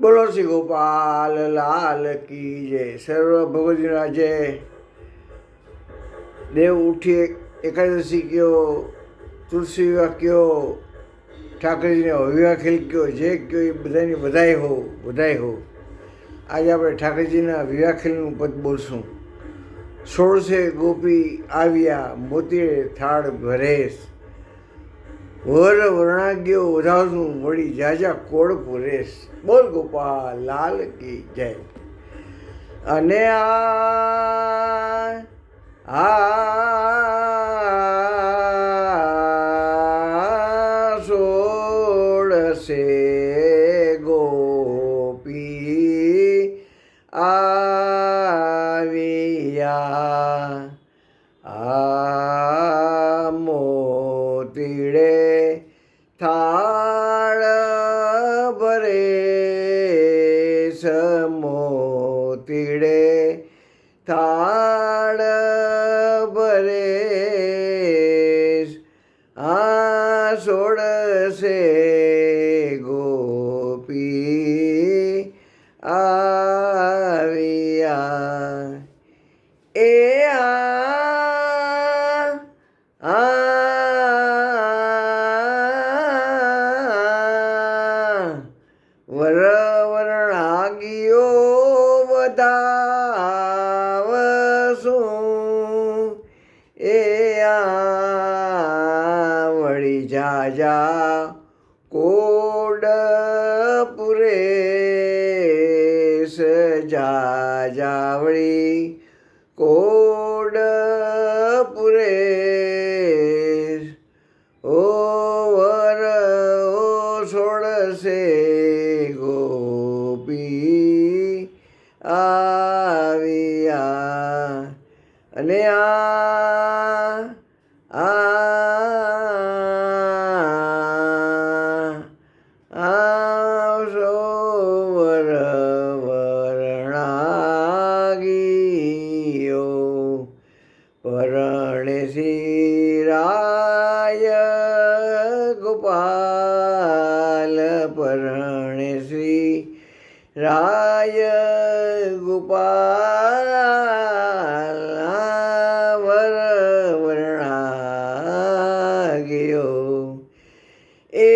બોલો શ્રી ગોપાલ, લાલ કી જય. સર્વ ભગવતીના જય. દેવ ઉઠી એકાદશી કયો, તુલસી વિવાહ કયો, ઠાકરજીને વિવાહ ખેલ કયો, જે કયો એ બધાની બધાય હો બધાય હો. આજે આપણે ઠાકરજીના વિવાહ ખેલનું પદ બોલશું. સોળસે ગોપી આવ્યા, મોતીએ થાળ ભરેશ વર વર્ણાગ્યો વધારું વળી જાજા કોળ પુરેશ બોલ ગોપાલ લાલ કી જય. અને આ આ સોળશે ગોપી આવ્યા. આ મોતીડે થાળ એ આ વર વર્ણાગીઓ વધાવશું. એ આ વળી જાજા કોડ પુરે જાજાવળી કોડ પુરેશ ઓ વર ઓ છોડશે ગોપી આવ્યા. અને આ રાય ગોપાલ વર વર્ણાગ્યો એ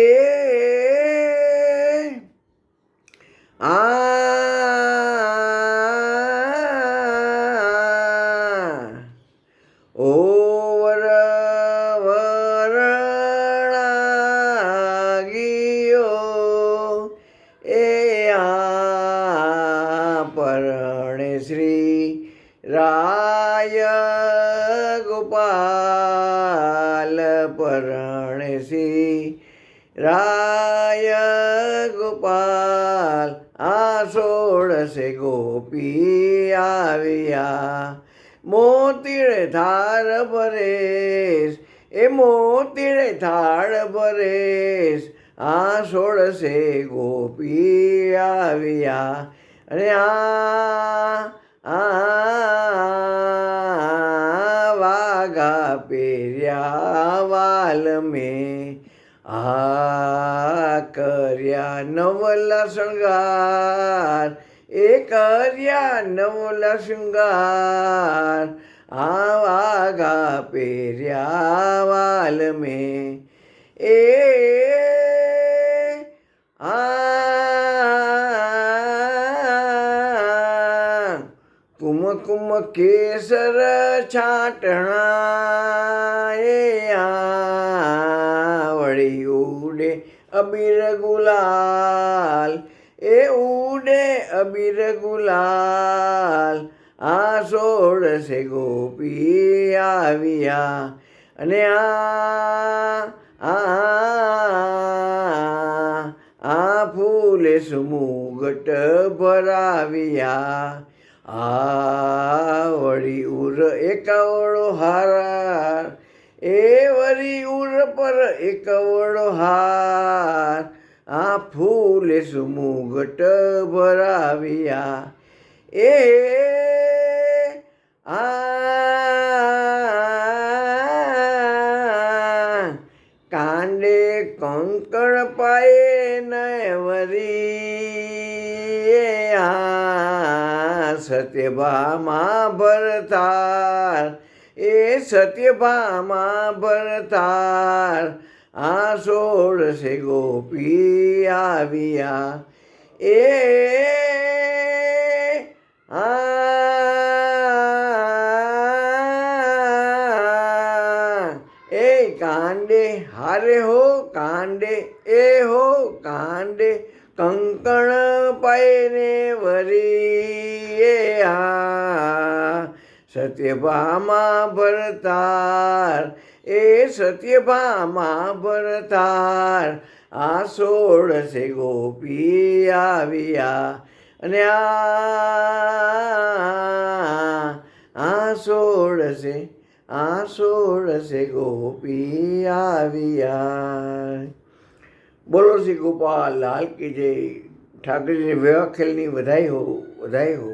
આ ઓ પરણે શ્રી રાય ગોપાલ પરણે શ્રી રાય ગોપાલ આ સોળસે ગોપી આવ્યા મોતીડે થાળ ભરેશ એ મોતીડે થાળ ભરેશ આ સોળસે ગોપી આવ્યા. આ આ વાઘા પેર્યા વાલ મેં આ કર્યા નવલા શૃંગાર, એ કર્યા નવલા શૃંગાર, આ વાઘા પેર્યા વાલ મેં એ, આ કુમ કુમ કેસર છાટણા એ આ વળી ઉડે અબીર ગુલાલ, એ ઉડે અબીર ગુલાલ. આ સોળસે ગોપી આવ્યા અને આ આ ફૂલે સુમુગટ ભરાવ્યા. આ વળી ઉર એકાવળો હાર, એ વળી ઉર પર એકાવળો હાર. આ ફૂલે સુમુગટ ભરાવ્યા. એ આ કંકણ પાયે નવરી આ સત્યભામાં ભરતાર. એ સત્યભામાં ભરતાર. આ સોળ છે ગોપી આવ્યા. એ આ કાંડે હારે હો, કાંડે એ હો, કાંડે કંકણ પાયને વરી એ આ. સત્યભામા ભરતાર, એ સત્યભામા ભરતાર. આ સોળસે ગોપી આવ્યા અને આ આ સોળસે આ સોળસે ગોપી આવ્યા. બોલો શ્રી ગોપાલ, લાલ કી જય. ઠાકરજી વેવા ખેલની વધાઈ હો વધાઈ હો.